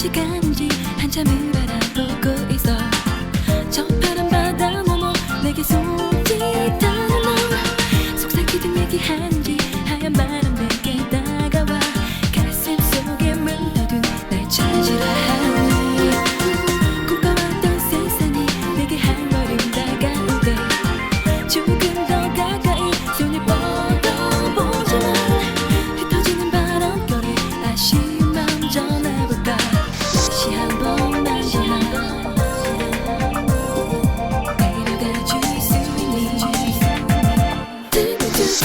시간인지 한참을 바라보고 있어. 저 파란 바다 너머 내게 손